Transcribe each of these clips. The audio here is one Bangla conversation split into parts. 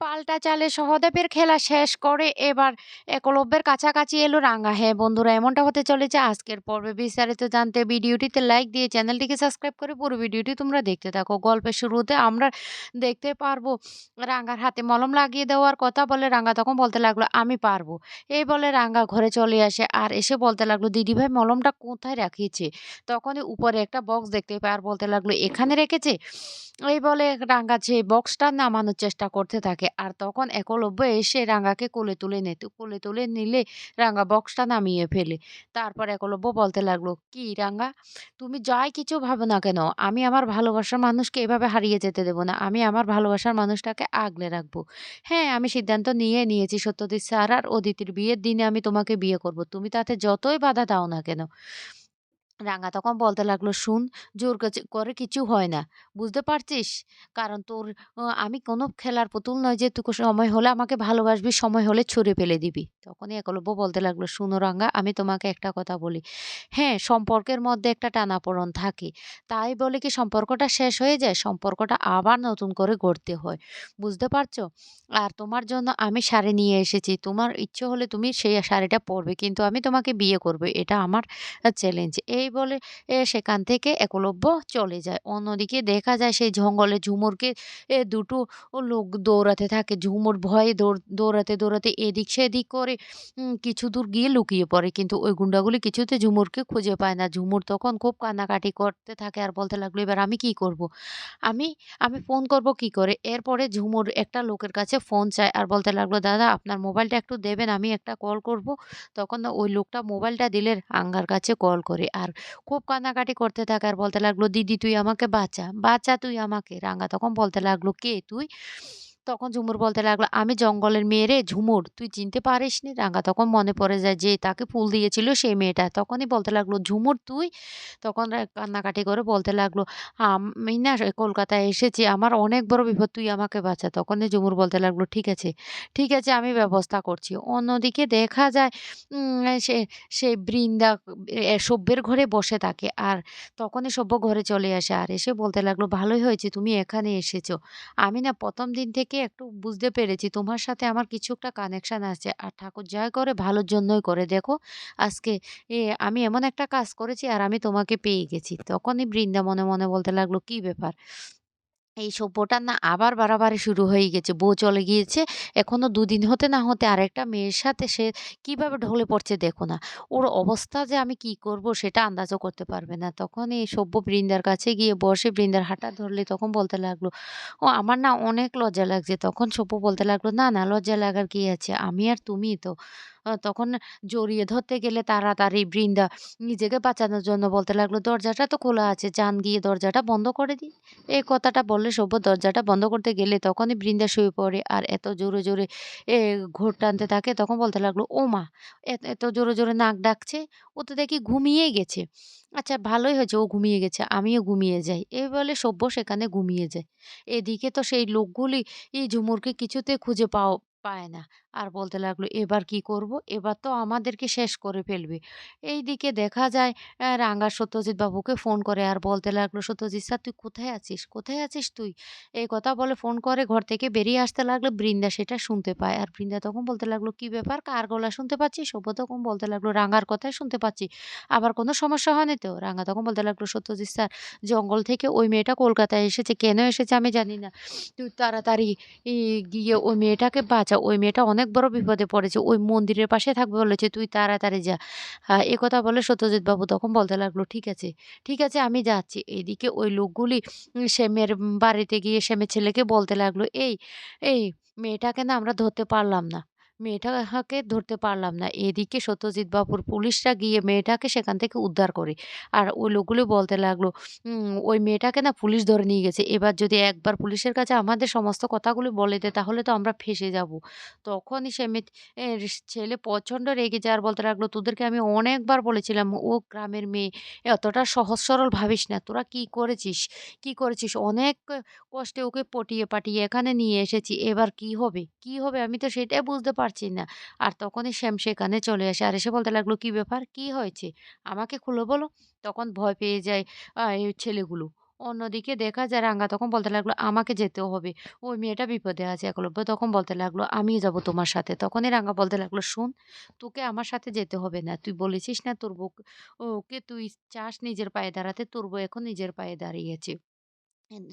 পাল্টা চালে সহদেবের খেলা শেষ করে এবার একলব্যের কাছাকাছি এলো রাঙা হ্যাঁ বন্ধুরা, এমনটা হতে চলেছে আজকের পর্বে। বিস্তারিত জানতে ভিডিওটিতে লাইক দিয়ে চ্যানেলটিকে সাবস্ক্রাইব করে পুরো ভিডিওটি তোমরা দেখতে থাকো। গল্পের শুরুতে আমরা দেখতে পারব রাঙ্গার হাতে মলম লাগিয়ে দেওয়ার কথা বলে রাঙ্গা তখন বলতে লাগল, আমি পারব। এই বলে রাঙ্গা ঘরে চলে আসে আর এসে বলতে লাগল দিদিভাই মলমটা কোথায় রাখিয়েছে তখনই উপরে একটা বক্স দেখতে পায় আর বলতে লাগল, এখানে রেখেছে? এই বলে রাঙ্গা যে বক্সটা নামানোর চেষ্টা করতে থাকে। আর তখন একলব্য এসে রাঙ্গাকে কোলে তুলে নেয় কোলে তুলে নিলে রাঙ্গা বক্সটা নামিয়ে ফেলে। তারপর একলব্য বলতে লাগল, কি রাঙ্গা? তুমি যাই কিছু ভাবো না কেন? আমি আমার ভালোবাসার মানুষকে এভাবে হারিয়ে যেতে দেবো না। আমি আমার ভালোবাসার মানুষটাকে আগলে রাখব। হ্যাঁ আমি সিদ্ধান্ত নিয়ে নিয়েছি সত্যজিৎ স্যার আর অদিতির বিয়ের দিনে আমি তোমাকে বিয়ে করব। তুমি তাতে যতই বাধা দাও না কেন? রাঙা তখন বলতে লাগল, "শুন, জোর করে কিছু হয় না। বুঝতে পারছিস? কারণ তোর আমি কোনো খেলার পুতুল নয় যে তুই সময় হলে আমাকে ভালোবাসবি, সময় হলে ছুঁড়ে ফেলে দিবি।" তখনই একলব্য বলতে লাগল, শুনো রাঙা, আমি তোমাকে একটা কথা বলি। হ্যাঁ, সম্পর্কের মধ্যে একটা টানাপোড়েন থাকে। তাই বলে কি সম্পর্কটা শেষ হয়ে যায়? সম্পর্কটা আবার নতুন করে গড়তে হয়। বুঝতে পারছ? আর তোমার জন্য আমি শাড়ি নিয়ে এসেছি। তোমার ইচ্ছে হলে তুমি সেই শাড়িটা পরবে। কিন্তু আমি তোমাকে বিয়ে করব। এটা আমার চ্যালেঞ্জ।" এই বলে সেখান থেকে একলব্য চলে যায়। অন্যদিকে দেখা যায় সেই জঙ্গলে ঝুমুরকে দুটো লোক দৌড়াতে থাকে। ঝুমুর ভয়ে দৌড় দৌড়াতে, দৌড়াতে এদিক সেদিক করে কিছু দূর গিয়ে লুকিয়ে পড়ে। কিন্তু ওই গুন্ডাগুলি কিছুতে ঝুমুরকে খুঁজে পায় না। ঝুমুর তখন খুব কান্নাকাটি করতে থাকে আর বলতে লাগল, "এবার আমি কি করব? আমি আমি ফোন করব কি করে?" এরপরে ঝুমুর একটা লোকের কাছে ফোন চায় আর বলতে লাগল, "দাদা আপনার মোবাইলটা একটু দেবেন? আমি একটা কল করব।" তখন ওই লোকটা মোবাইলটা দিলে আঙ্গার কাছে কল করে। আর খুব কান্নাকাটি করতে থাকে আর বলতে লাগল, "দিদি তুই আমাকে বাঁচা, বাঁচা তুই আমাকে।" রাঙা তখন বলতে লাগল, "কে তুই?" তখন ঝুমুর বলতে লাগল, "আমি জঙ্গলের মেয়ে রে ঝুমুর, তুই চিনতে পারিস নি রাঙ্গা তখন মনে পড়ে যায় যে তাকে ফুল দিয়েছিল সেই মেয়েটা। তখনই বলতে লাগল, "ঝুমুর তুই?" তখন কান্নাকাটি করে বলতে লাগল, "আমি না কলকাতায় এসেছি। আমার অনেক বড় বিপদ। তুই আমাকে বাঁচা।" তখনই ঝুমুর বলতে লাগল, "ঠিক আছে, ঠিক আছে আমি ব্যবস্থা করছি।" অন্যদিকে দেখা যায় সে সে বৃন্দা সভ্যের ঘরে বসে থাকে। আর তখনই সভ্য ঘরে চলে আসে। আর এসে বলতে লাগল, "ভালোই হয়েছে তুমি এখানে এসেছ। আমি না প্রথম দিন থেকে একটু বুঝতে পেরেছি তোমার সাথে আমার কিছু একটা কানেকশান আছে। আর ঠাকুর যা করে ভালোর জন্যই করে। দেখো আজকে এ আমি এমন একটা কাজ করেছি আর আমি তোমাকে পেয়ে গেছি। তখনই বৃন্দা মনে, মনে বলতে লাগল, "কি ব্যাপার?" এই সভ্যটার না আবার বাড়াবাড়ি শুরু হয়ে গেছে। বউ চলে গিয়েছে। এখনও দুদিন হতে না হতে আরেকটা মেয়ের সাথে সে কীভাবে ঢলে পড়ছে দেখো না। ওর অবস্থা যে আমি কি করব সেটা আন্দাজও করতে পারবে না। তখন এই সভ্য বৃন্দার কাছে গিয়ে বসে বৃন্দার হাঁটা ধরলে তখন বলতে লাগল, "ও আমার না অনেক লজ্জা লাগছে।" তখন সভ্য বলতে লাগল, "না, না লজ্জা লাগার কি আছে? আমি আর তুমি তো।" তখন জড়িয়ে ধরতে গেলে তাড়াতাড়ি বৃন্দা নিজেকে বাঁচানোর জন্য বলতে লাগল, "দরজাটা তো খোলা আছে। যান গিয়ে দরজাটা বন্ধ করে দিন।" এই কথাটা বললে সব্য দরজাটা বন্ধ করতে গেলে তখনই বৃন্দা শুয়ে পড়ে আর এত জোরে, জোরে এ ঘোর টানতে থাকে তখন বলতে লাগল, "ওমা! এত, এত জোরে, জোরে নাক ডাকছে। ও তো দেখি ঘুমিয়েই গেছে। আচ্ছা ভালোই হয়েছে ও ঘুমিয়ে গেছে। আমিও ঘুমিয়ে যাই।" এই বলে সব্য সেখানে ঘুমিয়ে যায়। এদিকে তো সেই লোকগুলি এই ঝুমুরকে কিছুতে খুঁজে পাও পায় না। আর বলতে লাগল, "এবার কি করব? এবার তো আমাদেরকে শেষ করে ফেলবে।" এই দিকে দেখা যায় রাঙ্গা সত্যজিৎ বাবুকে ফোন করে আর বলতে লাগল, "সত্যজিৎ স্যার তুই কোথায় আছিস? কোথায় আছিস তুই?" এই কথা বলে ফোন করে ঘর থেকে বেরিয়ে আসতে লাগল। বৃন্দা সেটা শুনতে পায়। আর বৃন্দা তখন বলতে লাগল, "কি ব্যাপার? কার গলা শুনতে পাচ্ছি?" সব্য তখন বলতে লাগল, "রাঙ্গার কথাই শুনতে পাচ্ছি। আবার কোনো সমস্যা হয়নি তো?" রাঙ্গা তখন বলতে লাগল, "সত্যজিৎ স্যার জঙ্গল থেকে ওই মেয়েটা কলকাতায় এসেছে। কেন এসেছে আমি জানি না। তুই তাড়াতাড়ি গিয়ে ওই মেয়েটাকে বাঁচা। ওই মেয়েটা অনেক বড় বিপদে পড়েছে। ওই মন্দিরের পাশে থাকবে বলেছে। তুই তাড়াতাড়ি যা।" এ কথা বলে সত্যজিৎ বাবু তখন বলতে লাগল, "ঠিক আছে, ঠিক আছে আমি যাচ্ছি।" এদিকে ওই লোকগুলি সে মেয়ের বাড়িতে গিয়ে শ্যামের ছেলেকে বলতে লাগল, "এই, এই মেয়েটাকে না আমরা ধরতে পারলাম না। মেয়েটাকে ধরতে পারলাম না।" এদিকে সত্যজিৎ বাবুর পুলিশরা গিয়ে মেয়েটাকে সেখান থেকে উদ্ধার করে। আর ওই লোকগুলো বলতে লাগল, "ওই মেয়েটাকে না পুলিশ ধরে নিয়ে গেছে। এবার যদি একবার পুলিশের কাছে আমাদের সমস্ত কথাগুলো বলে দেয় তাহলে তো আমরা ফেঁসে যাব।" তখনই সেমের এর ছেলে প্রচণ্ড রেগে যায় আর বলতে লাগল, "তোদেরকে আমি অনেকবার বলেছিলাম ও গ্রামের মেয়ে। এতটা সহজ সরল ভাবিস না। তোরা কি করেছিস? কি করেছিস? অনেক কষ্টে ওকে পটিয়ে পাটিয়ে এখানে নিয়ে এসেছি। এবার কি হবে? কি হবে? আমি তো সেটাই বুঝতে পারছি না।" আর তখনই শ্যাম সেখানে চলে আসে। আর এসে বলতে লাগল, "কি ব্যাপার? কি হয়েছে? আমাকে খুলে বলো।" তখন ভয় পেয়ে যায় এই ছেলেগুলো। অন্যদিকে দেখা যায় রাঙ্গা তখন বলতে লাগল, "আমাকে যেতেও হবে। ওই মেয়েটা বিপদে আছে।" একলব্য তখন বলতে লাগল, "আমিও যাব তোমার সাথে।" তখনই রাঙ্গা বলতে লাগল, "শোন, তোকে আমার সাথে যেতে হবে না। তুই বলেছিস না তোর বউক তুই চাস নিজের পায়ে দাঁড়াতে, তোর বউ এখন নিজের পায়ে দাঁড়িয়েছে।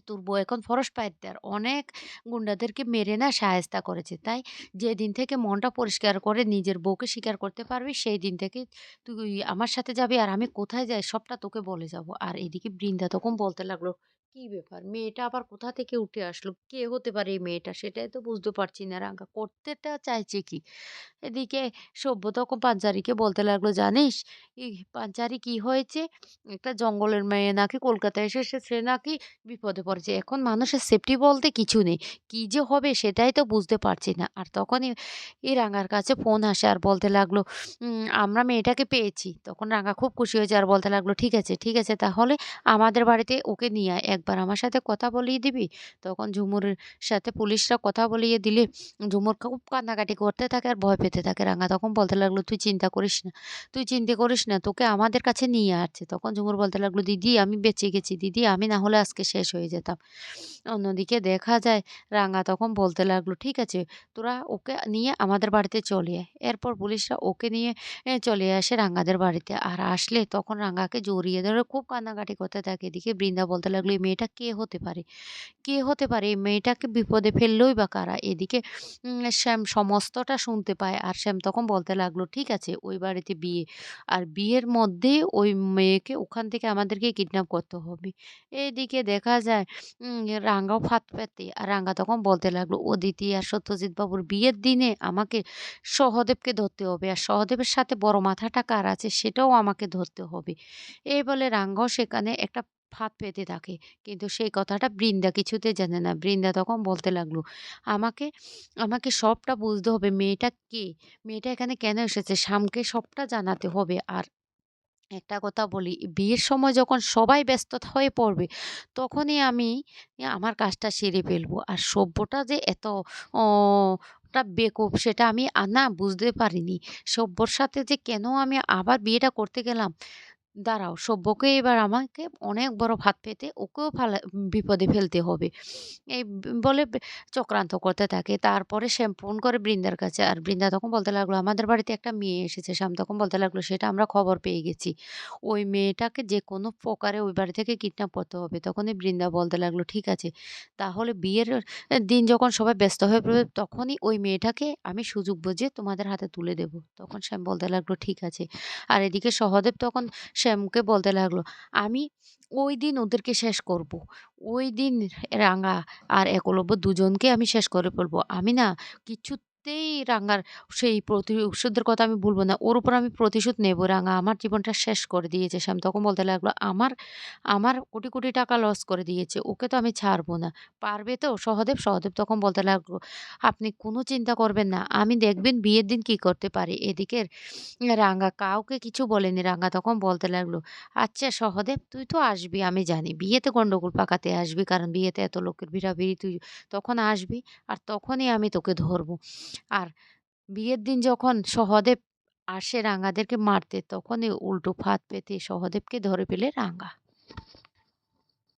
তোর বউ এখন ফরস পাইতার অনেক গুন্ডাদেরকে মেরে না সাহেস্তা করেছে। তাই যেদিন থেকে মনটা পরিষ্কার করে নিজের বউকে স্বীকার করতে পারবি, সেই দিন থেকে তুই আমার সাথে যাবি আর আমি কোথায় যাই সবটা তোকে বলে যাব আর এদিকে বৃন্দা তখন বলতে লাগল, "কি ব্যাপার? মেয়েটা আবার কোথা থেকে উঠে আসলো? কে হতে পারে এই মেয়েটা? সেটাই তো বুঝতে পারছি না রাঙ্গা। করতেটা চাইছে কি?" এদিকে সভ্য তখন পাঞ্চারীকে বলতে লাগল, "জানিস, ই পাঞ্চারি কি হয়েছে? একটা জঙ্গলের মেয়ে নাকি কলকাতায় এসেছে, সে নাকি বিপদে পড়েছে। এখন মানুষের সেফটি বলতে কিছু নেই। কি যে হবে সেটাই তো বুঝতে পারছি না।" আর তখনই এই রাঙ্গার কাছে ফোন আসে আর বলতে লাগল, "আমরা মেয়েটাকে পেয়েছি।" তখন রাঙ্গা খুব খুশি হয়েছে আর বলতে লাগল, "ঠিক আছে, ঠিক আছে তাহলে আমাদের বাড়িতে ওকে নিয়ে আয়। একবার আমার সাথে কথা বলিয়ে দিবি?" তখন ঝুমুরের সাথে পুলিশরা কথা বলিয়ে দিলে ঝুমুর খুব কান্নাকাটি করতে থাকে আর ভয় পেতে থাকে। রাঙা তখন বলতে লাগল, "তুই চিন্তা করিস না, তুই চিন্তা করিস না। তোকে আমাদের কাছে নিয়ে আসছে।" তখন ঝুমুর বলতে লাগল, "দিদি আমি বেঁচে গেছি। দিদি আমি না হলে আজকে শেষ হয়ে যেতাম।" অন্যদিকে দেখা যায় রাঙা তখন বলতে লাগল, "ঠিক আছে, তোরা ওকে নিয়ে আমাদের বাড়িতে চলে আয়।" এরপর পুলিশরা ওকে নিয়ে চলে আসে রাঙ্গাদের বাড়িতে। আর আসলে তখন রাঙ্গাকে জড়িয়ে ধরে খুব কান্নাকাটি করতে থাকে। এদিকে বৃন্দা বলতে লাগল, "এই মেয়েটা কে হতে পারে? কে হতে পারে? এই মেয়েটাকে বিপদে ফেললোই বা কারা?" এদিকে শ্যাম সমস্তটা শুনতে পায়। আর শ্যাম তখন বলতে লাগল, "ঠিক আছে, ওই বাড়িতে বিয়ে। আর বিয়ের মধ্যে ওই মেয়েকে ওখান থেকে আমাদেরকে কিডন্যাপ করতে হবে।" এদিকে দেখা যায় রাঙ্গাও ফাঁদ পেতে। আর রাঙ্গা তখন বলতে লাগল, "অদিতি আর সত্যজিৎ বাবুর বিয়ের দিনে আমাকে সহদেবকে ধরতে হবে। আর সহদেবের সাথে বড় মাথাটা কার আছে সেটাও আমাকে ধরতে হবে।" এই বলে রাঙ্গাও সেখানে একটা ফাঁদ পেতে থাকে। কিন্তু সেই কথাটা বৃন্দা কিছুতে জানে না। বৃন্দা তখন বলতে লাগল, "আমাকে, আমাকে সবটা বুঝতে হবে। মেয়েটা কে? মেয়েটা এখানে কেন এসেছে? শ্যামকে সবটা জানাতে হবে। আর একটা কথা বলি, বিয়ের সময় যখন সবাই ব্যস্ত হয়ে পড়বে, তখনই আমি আমার কাজটা সেরে ফেলব। আর সভ্যটা যে এত টা বেকুব সেটা আমি না বুঝতে পারিনি। সভ্যর সাথে যে কেন আমি আবার বিয়েটা করতে গেলাম? দাঁড়াও, সভ্যকে এবার আমাকে অনেক বড় ফাঁদ পেতে ওকেও ফালা বিপদে ফেলতে হবে। এই বলে চক্রান্ত করতে থাকে। তারপরে শ্যাম ফোন করে বৃন্দার কাছে। আর বৃন্দা তখন বলতে লাগল, "আমাদের বাড়িতে একটা মেয়ে এসেছে।" শ্যাম তখন বলতে লাগল, "সেটা আমরা খবর পেয়ে গেছি। ওই মেয়েটাকে যে কোনো প্রকারে ওই বাড়ি থেকে কিডন্যাপ করতে হবে।" তখনই বৃন্দা বলতে লাগল, "ঠিক আছে। তাহলে বিয়ের দিন যখন সবাই ব্যস্ত হয়ে পড়বে, তখনই ওই মেয়েটাকে আমি সুযোগ বুঝে তোমাদের হাতে তুলে দেব।" তখন শ্যাম বলতে লাগল, "ঠিক আছে।" আর এদিকে সহদেব তখন শ্যামকে বলতে লাগল, "আমি ওই দিন ওদেরকে শেষ করব। ওই দিন রাঙা আর একলব্য দুজনকে আমি শেষ করে ফেলব। আমি না কিছুতেই রাঙ্গার সেই প্রতি প্রতিশোধের কথা আমি বলব না। ওর উপর আমি প্রতিশোধ নেব। রাঙ্গা আমার জীবনটা শেষ করে দিয়েছে।" শ্যাম তখন বলতে লাগল, "আমার, আমার কোটি, কোটি টাকা লস করে দিয়েছে। ওকে তো আমি ছাড়বো না। পারবে তো সহদেব?" সহদেব তখন বলতে লাগল, "আপনি কোনো চিন্তা করবেন না। আমি দেখবেন বিয়ের দিন কি করতে পারি।" এদিকে রাঙ্গা কাউকে কিছু বলেনি। রাঙ্গা তখন বলতে লাগল, "আচ্ছা সহদেব তুই তো আসবি আমি জানি। বিয়েতে গন্ডগোল পাকাতে আসবি। কারণ বিয়েতে এত লোকের ভিড়াভিড়ি তুই তখন আসবি। আর তখনই আমি তোকে ধরবো। আর বিয়ের দিন যখন সহদেব আসে রাঙাদেরকে মারতে, তখনই উল্টো ফাঁদ পেতে সহদেবকে ধরে ফেলে রাঙ্গা।"